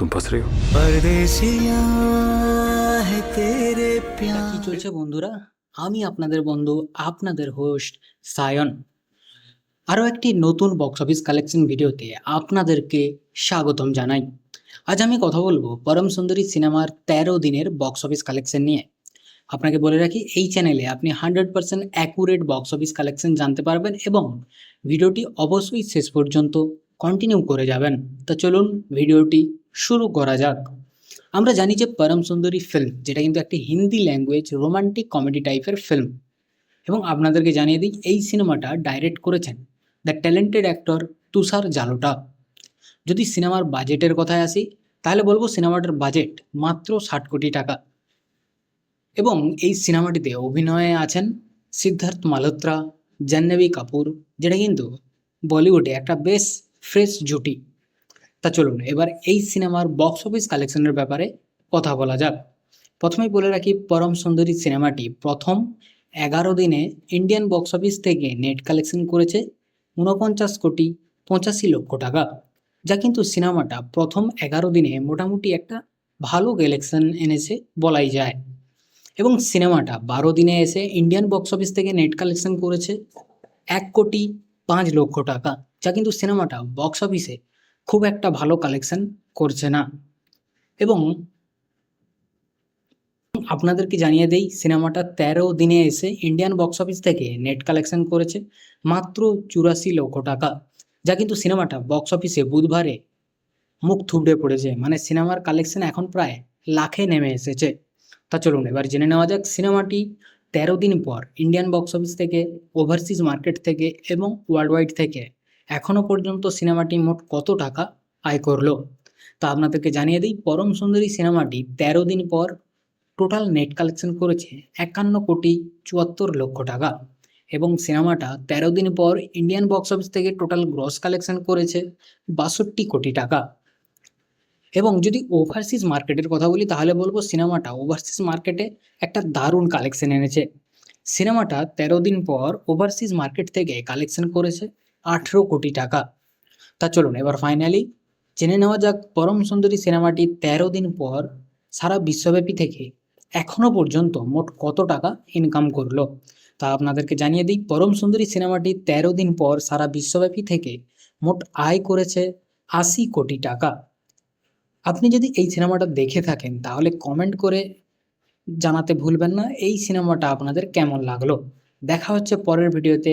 তুম ফসরে কি চলছে বন্ধুরা? আমি আপনাদের বন্ধু আপনাদের হোস্ট সায়ন। আরও একটি নতুন বক্স অফিস কালেকশন ভিডিওতে আপনাদেরকে স্বাগতম জানাই। আজ আমি কথা বলব পরম সুন্দরী সিনেমার ১৩ দিনের বক্স অফিস কালেকশন নিয়ে। আপনাকে বলে রাখি এই চ্যানেলে আপনি hundred percent accurate box office collection জানতে পারবেন এবং ভিডিওটি অবশ্যই শেষ পর্যন্ত কন্টিনিউ করে যাবেন। তা চলুন ভিডিওটি শুরু করা যাক। আমরা জানি যে পরম সুন্দরী ফিল্ম যেটা কিন্তু একটি হিন্দি ল্যাঙ্গুয়েজ রোমান্টিক কমেডি টাইপের ফিল্ম এবং আপনাদেরকে জানিয়ে দিই, এই সিনেমাটা ডাইরেক্ট করেছেন the talented actor Tushar Jalota. যদি সিনেমার বাজেটের কথায় আসি, তাহলে বলব সিনেমাটার বাজেট মাত্র ষাট কোটি টাকা। এবং এই সিনেমাটিতে অভিনয়ে আছেন সিদ্ধার্থ মালহোত্রা, জাহ্নবী কাপুর, যেটা কিন্তু বলিউডে একটা বেশ ফ্রেশ জুটি। তা চলুন, এবার এই সিনেমার বক্স অফিস কালেকশনের ব্যাপারে কথা বলা যাক। প্রথমেই বলে রাখি, পরম সুন্দরী সিনেমাটি প্রথম এগারো দিনে ইন্ডিয়ান বক্স অফিস থেকে নেট কালেকশন করেছে ঊনপঞ্চাশ কোটি পঁচাশি লক্ষ টাকা, যা কিন্তু সিনেমাটা প্রথম এগারো দিনে মোটামুটি একটা ভালো কালেকশন এনেছে বলাই যায়। এবং সিনেমাটা বারো দিনে এসে ইন্ডিয়ান বক্স অফিস থেকে নেট কালেকশন করেছে এক কোটি পাঁচ লক্ষ টাকা, যা কিন্তু সিনেমাটা বক্স অফিসে খুব একটা ভালো কালেকশন করছে না। এবং আপনাদেরকে জানিয়ে দেই, সিনেমাটা তেরো দিনে এসে ইন্ডিয়ান বক্স অফিস থেকে নেট কালেকশন করেছে মাত্র চুরাশি লক্ষ টাকা, যা কিন্তু সিনেমাটা বক্স অফিসে বুধবারে মুখ থুবড়ে পড়েছে। মানে সিনেমার কালেকশন এখন প্রায় লাখে নেমে এসেছে। তা চলুন, এবার জেনে নেওয়া যাক সিনেমাটি তেরো দিন পর ইন্ডিয়ান বক্স অফিস থেকে ওভারসিজ মার্কেট থেকে এবং ওয়ার্ল্ড ওয়াইড থেকে। এখনও পর্যন্ত সিনেমাটি মোট কত টাকা আয় করল? তা আপনাদেরকে জানিয়ে দিই, পরম সুন্দরী সিনেমাটি তেরো দিন পর টোটাল নেট কালেকশন করেছে একান্ন কোটি চুয়াত্তর লক্ষ টাকা এবং সিনেমাটা তেরো দিন পর ইন্ডিয়ান বক্স অফিস থেকে টোটাল গ্রস কালেকশন করেছে বাষট্টি কোটি টাকা। এবং যদি ওভারসিজ মার্কেটের কথা বলি, তাহলে বলব সিনেমাটা ওভারসিজ মার্কেটে একটা দারুণ কালেকশন এনেছে। সিনেমাটা তেরো দিন পর ওভারসিজ মার্কেট থেকে কালেকশন করেছে আঠেরো কোটি টাকা। তা চলুন, এবার ফাইনালি জেনে নেওয়া যাক পরম সুন্দরী সিনেমাটি তেরো দিন পর সারা বিশ্বব্যাপী থেকে এখনও পর্যন্ত মোট কত টাকা ইনকাম করল। তা আপনাদেরকে জানিয়ে দিই, পরম সুন্দরী সিনেমাটি তেরো দিন পর সারা বিশ্বব্যাপী থেকে মোট আয় করেছে আশি কোটি টাকা। আপনি যদি এই সিনেমাটা দেখে থাকেন, তাহলে কমেন্ট করে জানাতে ভুলবেন না, এই সিনেমাটা আপনাদের কেমন লাগল? দেখা হচ্ছে পরের ভিডিওতে